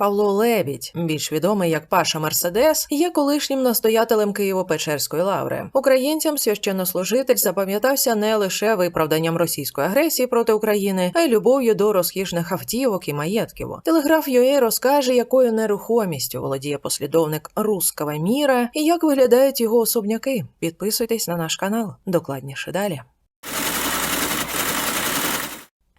Павло Лебідь, більш відомий як Паша Мерседес, є колишнім настоятелем Києво-Печерської лаври. Українцям священнослужитель запам'ятався не лише виправданням російської агресії проти України, а й любов'ю до розкішних автівок і маєтків. Телеграф ЮЕ розкаже, якою нерухомістю володіє послідовник руского міра і як виглядають його особняки. Підписуйтесь на наш канал. Докладніше далі.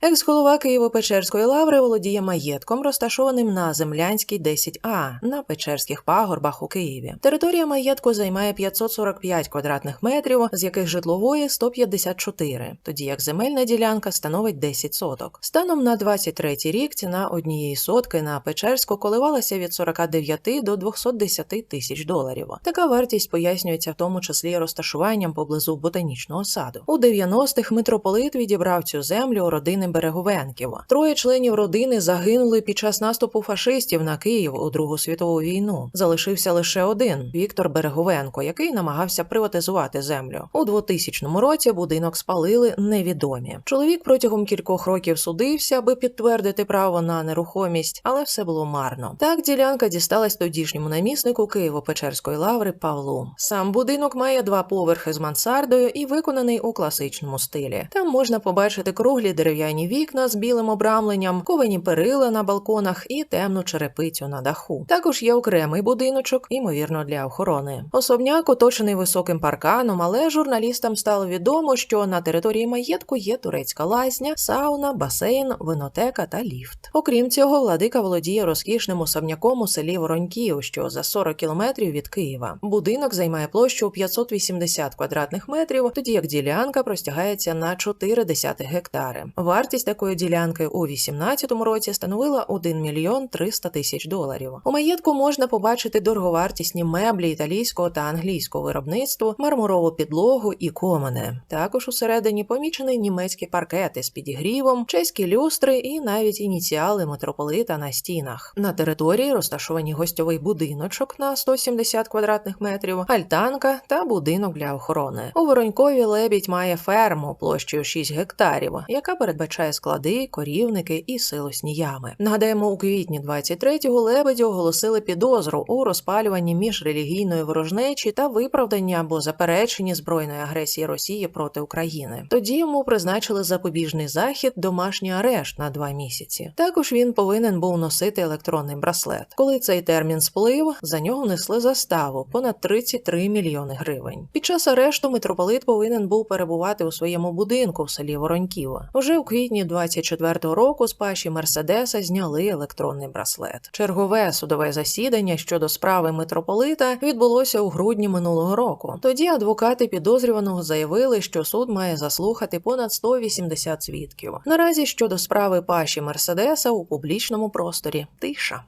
Екс-голова Києво-Печерської лаври володіє маєтком, розташованим на Землянській 10А на Печерських пагорбах у Києві. Територія маєтку займає 545 квадратних метрів, з яких житлової 154, тоді як земельна ділянка становить 10 соток. Станом на 23 рік ціна однієї сотки на Печерську коливалася від 49 до 210 тисяч доларів. Така вартість пояснюється в тому числі розташуванням поблизу ботанічного саду. У 90-х митрополит відібрав цю землю у Береговенків. Троє членів родини загинули під час наступу фашистів на Київ у Другу світову війну. Залишився лише один Віктор Береговенко, який намагався приватизувати землю. У 2000 році будинок спалили невідомі. Чоловік протягом кількох років судився, аби підтвердити право на нерухомість, але все було марно. Так ділянка дісталась тодішньому наміснику Києво-Печерської лаври Павлу. Сам будинок має два поверхи з мансардою і виконаний у класичному стилі. Там можна побачити круглі дерев'яні вікна з білим обрамленням, ковані перила на балконах і темну черепицю на даху. Також є окремий будиночок, ймовірно, для охорони. Особняк оточений високим парканом, але журналістам стало відомо, що на території маєтку є турецька лазня, сауна, басейн, винотека та ліфт. Окрім цього, владика володіє розкішним особняком у селі Вороньків, що за 40 кілометрів від Києва. Будинок займає площу у 580 квадратних метрів, тоді як ділянка простягається на 0,4 гектари. Вартість такої ділянки у 2018 році становила 1 мільйон 300 тисяч доларів. У маєтку можна побачити дороговартісні меблі італійського та англійського виробництва, мармурову підлогу і комини. Також усередині помічені німецькі паркети з підігрівом, чеські люстри і навіть ініціали митрополита на стінах. На території розташовані гостьовий будиночок на 170 квадратних метрів, альтанка та будинок для охорони. У Воронькові лебідь має ферму площею 6 гектарів, яка передбачає склади, корівники і силосні ями. Нагадаємо, у квітні 23-го лебедю оголосили підозру у розпалюванні міжрелігійної ворожнечі та виправданні або запереченні збройної агресії Росії проти України. Тоді йому призначили запобіжний захід, домашній арешт на два місяці. Також він повинен був носити електронний браслет. Коли цей термін сплив, за нього несли заставу понад 33 мільйони гривень. Під час арешту митрополит повинен був перебувати у своєму будинку в селі Вороньків. Уже у квітні 24-го року з паші Мерседеса зняли електронний браслет. Чергове судове засідання щодо справи митрополита відбулося у грудні минулого року. Тоді адвокати підозрюваного заявили, що суд має заслухати понад 180 свідків. Наразі щодо справи паші Мерседеса у публічному просторі тиша.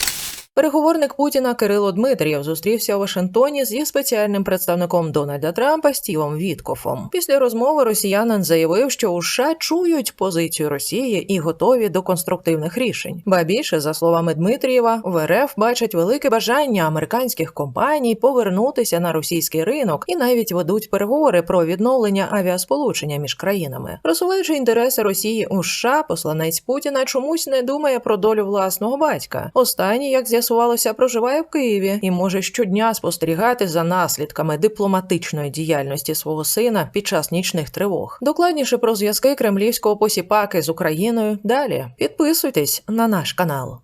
Переговорник Путіна Кирило Дмитрієв зустрівся у Вашингтоні зі спеціальним представником Дональда Трампа Стівом Віткофом. Після розмови росіянин заявив, що у США чують позицію Росії і готові до конструктивних рішень. Ба більше, за словами Дмитрієва, в РФ бачать велике бажання американських компаній повернутися на російський ринок і навіть ведуть переговори про відновлення авіасполучення між країнами. Просуваючи інтереси Росії у США, посланець Путіна чомусь не думає про долю власного батька. Останній, як з'ясувалося, проживає в Києві і може щодня спостерігати за наслідками дипломатичної діяльності свого сина під час нічних тривог. Докладніше про зв'язки кремлівського посіпаки з Україною. Далі підписуйтесь на наш канал.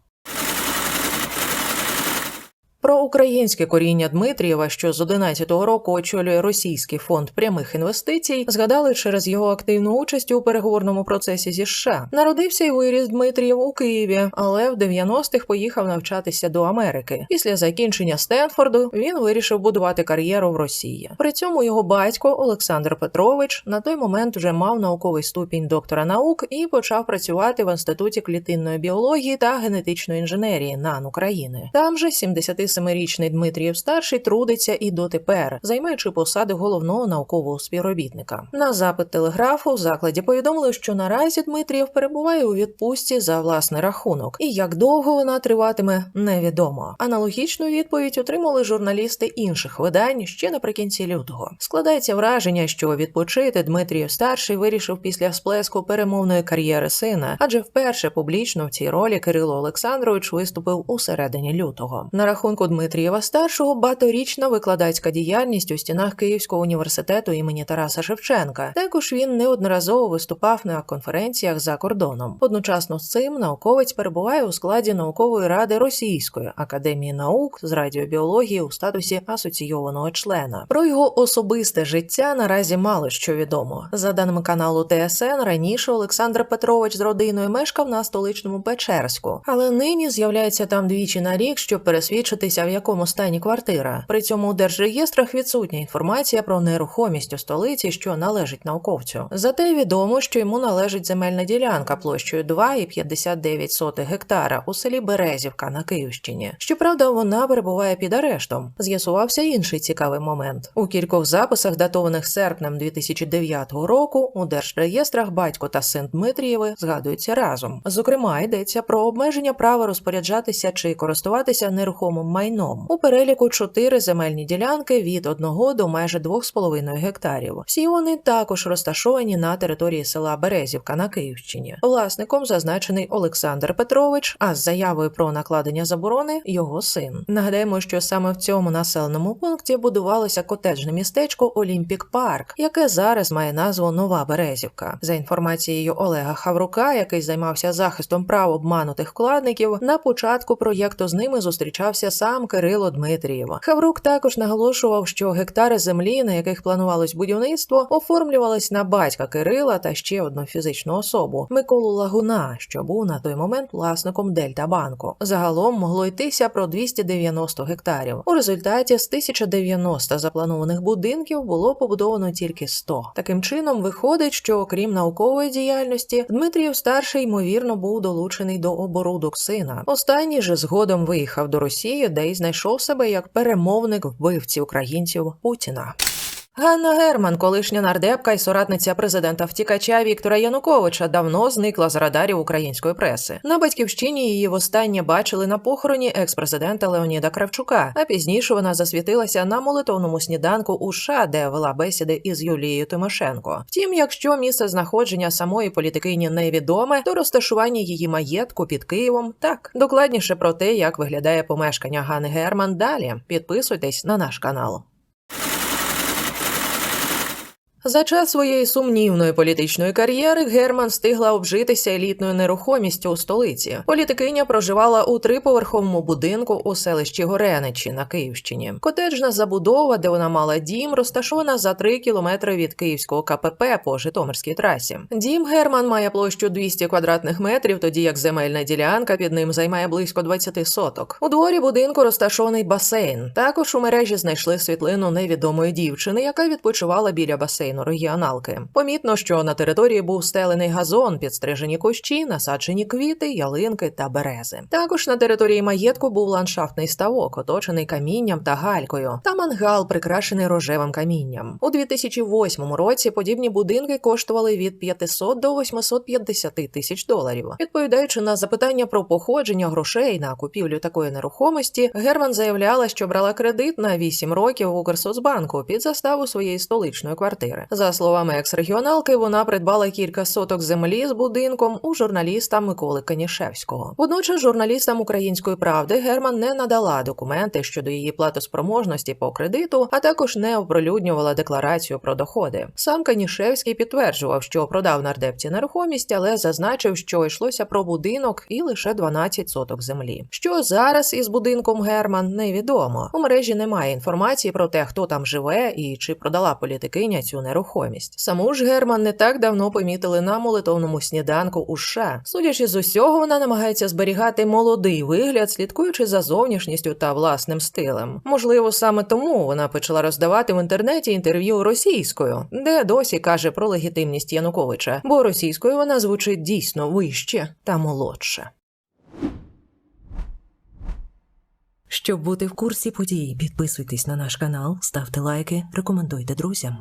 Про українське коріння Дмитрієва, що з 11-го року очолює російський фонд прямих інвестицій, згадали через його активну участь у переговорному процесі зі США. Народився і виріс Дмитрієв у Києві, але в 90-х поїхав навчатися до Америки. Після закінчення Стенфорду він вирішив будувати кар'єру в Росії. При цьому його батько Олександр Петрович на той момент вже мав науковий ступінь доктора наук і почав працювати в інституті клітинної біології та генетичної інженерії НАН України. Там же 77 57-річний Дмитрієв старший трудиться і дотепер, займаючи посади головного наукового співробітника. На запит телеграфу в закладі повідомили, що наразі Дмитрієв перебуває у відпустці за власний рахунок, і як довго вона триватиме, невідомо. Аналогічну відповідь отримали журналісти інших видань ще наприкінці лютого. Складається враження, що відпочити Дмитрієв старший вирішив після сплеску перемовної кар'єри сина, адже вперше публічно в цій ролі Кирило Олександрович виступив у середині лютого. На рахунку Дмитрієва старшого багаторічна викладацька діяльність у стінах Київського університету імені Тараса Шевченка. Також він неодноразово виступав на конференціях за кордоном. Одночасно з цим науковець перебуває у складі наукової ради Російської академії наук з радіобіології у статусі асоційованого члена. Про його особисте життя наразі мало що відомо. За даними каналу ТСН, раніше Олександр Петрович з родиною мешкав на столичному Печерську, але нині з'являється там двічі на рік, щоб пересвідчитися, в якому стані квартира. При цьому у держреєстрах відсутня інформація про нерухомість у столиці, що належить науковцю. Зате відомо, що йому належить земельна ділянка площею 2,59 гектара у селі Березівка на Київщині. Щоправда, вона перебуває під арештом. З'ясувався інший цікавий момент. У кількох записах, датованих серпнем 2009 року, у держреєстрах батько та син Дмитрієви згадуються разом. Зокрема, йдеться про обмеження права розпоряджатися чи користуватися нерухомим майном. У переліку чотири земельні ділянки від 1 до майже 2,5 гектарів. Всі вони також розташовані на території села Березівка на Київщині. Власником зазначений Олександр Петрович, а з заявою про накладення заборони його син. Нагадаємо, що саме в цьому населеному пункті будувалося котеджне містечко Олімпік Парк, яке зараз має назву Нова Березівка. За інформацією Олега Хаврука, який займався захистом прав обманутих вкладників, на початку проєкту з ними зустрічався сам Кирило Дмитрієв. Хаврук також наголошував, що гектари землі, на яких планувалось будівництво, оформлювались на батька Кирила та ще одну фізичну особу Миколу Лагуна, що був на той момент власником Дельта Банку. Загалом могло йтися про 290 гектарів. У результаті з 1090 запланованих будинків було побудовано тільки 100. Таким чином виходить, що окрім наукової діяльності, Дмитрієв старший ймовірно був долучений до оборудок сина. Останній же згодом виїхав до Росії, де й знайшов себе як перемовник вбивці українців Путіна. Ганна Герман, колишня нардепка і соратниця президента втікача Віктора Януковича, давно зникла з радарів української преси. На батьківщині її востаннє бачили на похороні екс-президента Леоніда Кравчука. А пізніше вона засвітилася на молитовному сніданку у США, де вела бесіди із Юлією Тимошенко. Втім, якщо місце знаходження самої політикині невідоме, то розташування її маєтку під Києвом так докладніше про те, як виглядає помешкання Ганни Герман. Далі підписуйтесь на наш канал. За час своєї сумнівної політичної кар'єри Герман встигла обжитися елітною нерухомістю у столиці. Політикиня проживала у триповерховому будинку у селищі Гореничі на Київщині. Котеджна забудова, де вона мала дім, розташована за три кілометри від київського КПП по Житомирській трасі. Дім Герман має площу 200 квадратних метрів, тоді як земельна ділянка під ним займає близько 20 соток. У дворі будинку розташований басейн. Також у мережі знайшли світлину невідомої дівчини, яка відпочивала біля басейну регіоналки. Помітно, що на території був стелений газон, підстрижені кущі, насаджені квіти, ялинки та берези. Також на території маєтку був ландшафтний ставок, оточений камінням та галькою, та мангал, прикрашений рожевим камінням. У 2008 році подібні будинки коштували від 500 до 850 тисяч доларів. Відповідаючи на запитання про походження грошей на купівлю такої нерухомості, Герман заявляла, що брала кредит на 8 років у Укрсоцбанку під заставу своєї столичної квартири. За словами екс-регіоналки, вона придбала кілька соток землі з будинком у журналіста Миколи Канішевського. Водночас журналістам української правди Герман не надала документи щодо її платоспроможності по кредиту, а також не оприлюднювала декларацію про доходи. Сам Канішевський підтверджував, що продав нардепці нерухомість, але зазначив, що йшлося про будинок і лише 12 соток землі. Що зараз із будинком Герман невідомо. У мережі немає інформації про те, хто там живе і чи продала політикиня цю нерухомість. Саму ж Герман не так давно помітили на молитовному сніданку у США. Судячи з усього, вона намагається зберігати молодий вигляд, слідкуючи за зовнішністю та власним стилем. Можливо, саме тому вона почала роздавати в інтернеті інтерв'ю російською, де досі каже про легітимність Януковича, бо російською вона звучить дійсно вище та молодше. Щоб бути в курсі подій, підписуйтесь на наш канал, ставте лайки, рекомендуйте друзям.